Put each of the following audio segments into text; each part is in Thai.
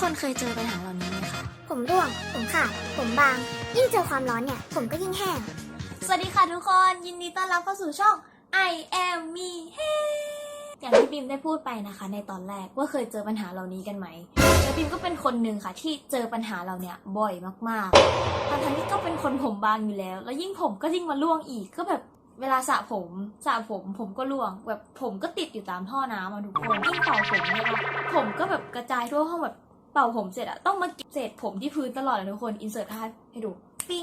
คนเคยเจอปัญหาเหล่านี้ไหมคะ ผมร่วง ผมขาด ผมบาง ยิ่งเจอความร้อนเนี่ย ผมก็ยิ่งแห้ง สวัสดีค่ะทุกคน ยินดีต้อนรับเข้าสู่ช่อง I am me hey อย่างที่บิมได้พูดไปนะคะ ในตอนแรกว่าเคยเจอปัญหาเหล่านี้กันไหมแล้วบิมก็เป็นคนหนึ่งค่ะ ที่เจอปัญหาเหล่าเนี้ยบ่อยมากๆทั้งๆที่ก็เป็นคนผมบางอยู่แล้ว แล้วยิ่งผมก็ยิ่งมาร่วงอีกก็แบบเวลาสระผมสระผมผมก็ร่วง แบบผมก็ติดอยู่ตามท่อน้ำอะทุกคนยิ่งเป่าผมเนี่ยนะผมก็แบบกระจายทั่วห้องแบบ เป่าผมเสร็จอะต้องมาเก็บเศษผมที่พื้นตลอดเลยทุกคนอินเสิร์ตภาพให้ดูปิ้ง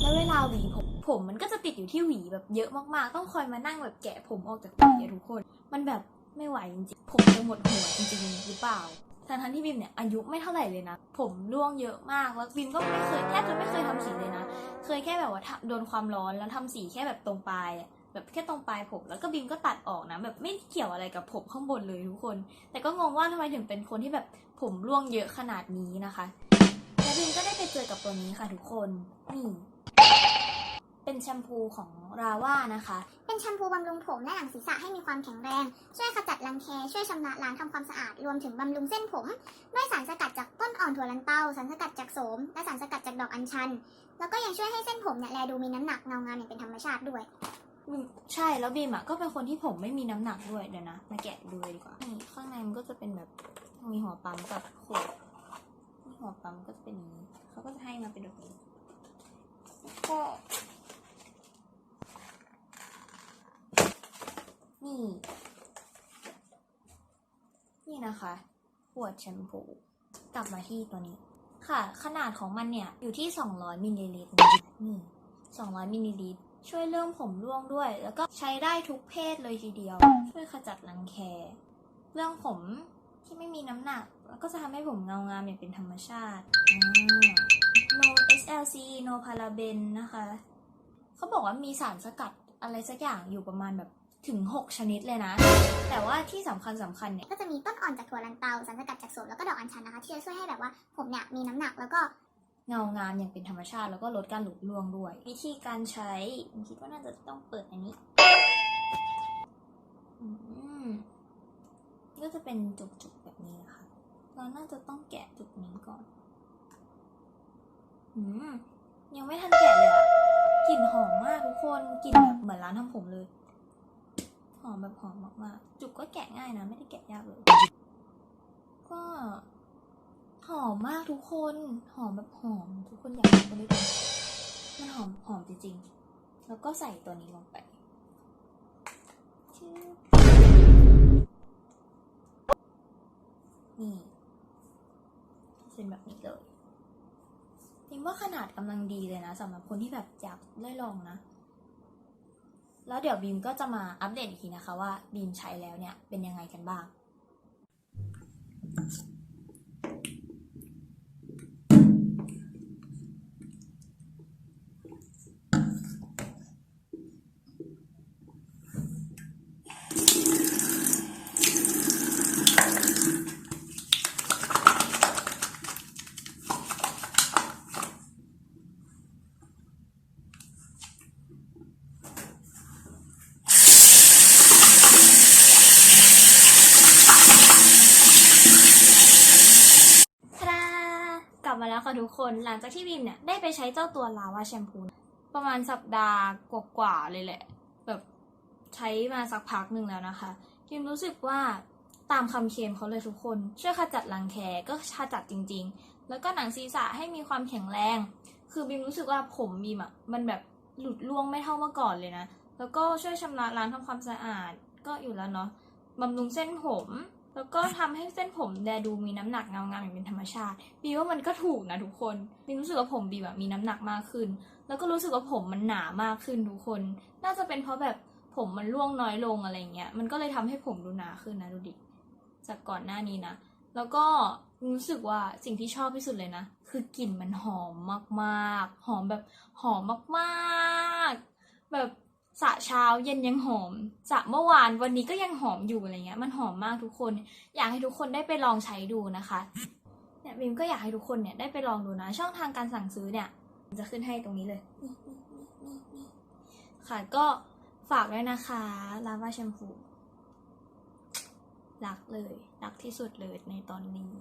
แล้วเวลาหวีผมผมมันก็จะติดอยู่ที่หวีแบบเยอะมากๆ ต้องคอยมานั่งแบบแกะผมออกจากหวีอะทุกคน มันแบบไม่ไหวจริงๆผมจะหมดหัวจริงๆหรือเปล่าทั้งๆที่บิมเนี่ยอายุไม่เท่าไหร่เลยนะ ผมร่วงเยอะมากแล้วบิมก็ไม่เคยแทบจะไม่เคยทำสีเลยนะ เคยแค่แบบว่าโดนความร้อนแล้วทำสีแค่แบบตรงปลายอะ แบบแค่ตรงปลายผมแล้วก็บิมก็ตัดออกนะแบบไม่เกี่ยวอะไรกับผมข้างบนเลยทุกคน แต่ก็งงว่าทำไมถึงเป็นคนที่แบบผมร่วงเยอะขนาดนี้นะคะ แล้วบิมก็ได้ไปเจอกับตัวนี้ค่ะทุกคนนี่เป็นแชมพูของราว่านะคะ เป็นแชมพูบำรุงผมและหนังศีรษะให้มีความแข็งแรง ช่วยขจัดรังแค ช่วยชำระล้างทำความสะอาด รวมถึงบำรุงเส้นผม ด้วยสารสกัดจากต้นอ่อนถั่วลันเตา สารสกัดจากโสม และสารสกัดจากดอกอัญชัน แล้วก็ยังช่วยให้เส้นผมเนี่ยแลดูมีน้ำหนักเงางามอย่างเป็นธรรมชาติด้วย อืมใช่แล้วบีมอะก็เป็นคนที่ผมไม่มีน้ำหนักด้วยเดี๋ยวนะ มาแกะดูเลยดีกว่านี่ข้างในมันก็จะเป็นแบบมีหัวปั๊มกับขวดนี่หัวปั๊มก็จะเป็นอย่างนี้เขาก็จะให้มาเป็นแบบนี้ก็นี่ นี่นะคะขวดแชมพูกลับมาที่ตัวนี้ ค่ะ ขนาดของมันเนี่ย อยู่ที่ 200มิลลิลิตรนะนี่200มิลลิลิตร ช่วยเรื่องผมร่วงด้วย แล้วก็ใช้ได้ทุกเพศเลยทีเดียว ช่วยขจัดรังแค เรื่องผมที่ไม่มีน้ำหนัก แล้วก็จะทำให้ผมเงางามอย่างเป็นธรรมชาติอ่า no SLC no paraben นะคะ เขาบอกว่ามีสารสกัดอะไรสักอย่างอยู่ประมาณแบบถึง 6 ชนิดเลยนะ แต่ว่าที่สำคัญสำคัญเนี่ย ก็จะมีต้นอ่อนจากถั่วลันเตาสารสกัดจากโสมแล้วก็ดอกอัญชันนะคะ ที่จะช่วยให้แบบว่าผมเนี่ยมีน้ำหนักแล้วก็ เงางามอย่างเป็นธรรมชาติแล้วก็ลดการหลุดร่วงด้วย วิธีการใช้คิดว่าน่าจะต้องเปิดอันนี้อืมก็จะเป็นจุกๆแบบนี้นะคะเราน่าจะต้องแกะจุกนี้ก่อนอืมยังไม่ทันแกะเลยอะกลิ่นหอมมากทุกคนกลิ่นแบบเหมือนร้านทำผมเลย หอมแบบหอมมากๆ จุกก็แกะง่ายนะ ไม่ได้แกะยากเลย ก็ หอมมากทุกคน หอมแบบหอม ทุกคนอยากลองด้วยกันมันหอมหอมจริงๆ แล้วก็ใส่ตัวนี้ลงไปชื่อนี่เป็นแบบนี้เลยพิมว่าขนาดกำลังดีเลยนะสำหรับคนที่แบบอยากได้ลองนะ แล้วเดี๋ยวบีมก็จะมาอัปเดตอีกทีนะคะว่าบีมใช้แล้วเนี่ยเป็นยังไงกันบ้าง ทาดากลั บมาแล้วค่ะทุกคนหลังจากที่บีมเนี่ยได้ไปใช้เจ้าตัวลาวาแชมพูประมาณสัปดาห์กว่าๆเลยแหละ แบบใช้มาสักพักหนึ่งแล้วนะคะบีมรู้สึกว่าตามคำเคลมเขาเลยทุกคน ช่วยขจัดรังแคก็ขจัดจริง ๆ แล้วก็หนังศีรษะให้มีความแข็งแรง คือบีมรู้สึกว่าผมบีมอะมันแบบหลุดร่วงไม่เท่าเมื่อก่อนเลยนะ แล้วก็ช่วยชำระล้างทำความสะอาดก็อยู่แล้วเนาะบำรุงเส้นผม แล้วก็ทำให้เส้นผมแดดูมีน้ำหนักเงางามอย่างเป็นธรรมชาติบีว่ามันก็ถูกนะทุกคนบีรู้สึกว่าผมบีแบบมีน้ำหนักมากขึ้น แล้วก็รู้สึกว่าผมมันหนามากขึ้นทุกคน น่าจะเป็นเพราะแบบผมมันร่วงน้อยลงอะไรเงี้ย มันก็เลยทำให้ผมดูหนาขึ้นนะดูดิ จากก่อนหน้านี้นะ แล้วก็รู้สึกว่าสิ่งที่ชอบที่สุดเลยนะ คือกลิ่นมันหอมมากๆ หอมแบบหอมมากๆ แบบ สระเช้าเย็นยังหอมสระเมื่อวานวันนี้ก็ยังหอมอยู่อะไรเงี้ยมันหอมมากทุกคน อยากให้ทุกคนได้ไปลองใช้ดูนะคะเนี่ยบิมก็อยากให้ทุกคนเนี่ยได้ไปลองดูนะ ช่องทางการสั่งซื้อเนี่ยจะขึ้นให้ตรงนี้เลย ค่ะก็ฝากด้วยนะคะลาวาแชมพูรักเลย รักที่สุดเลยในตอนนี้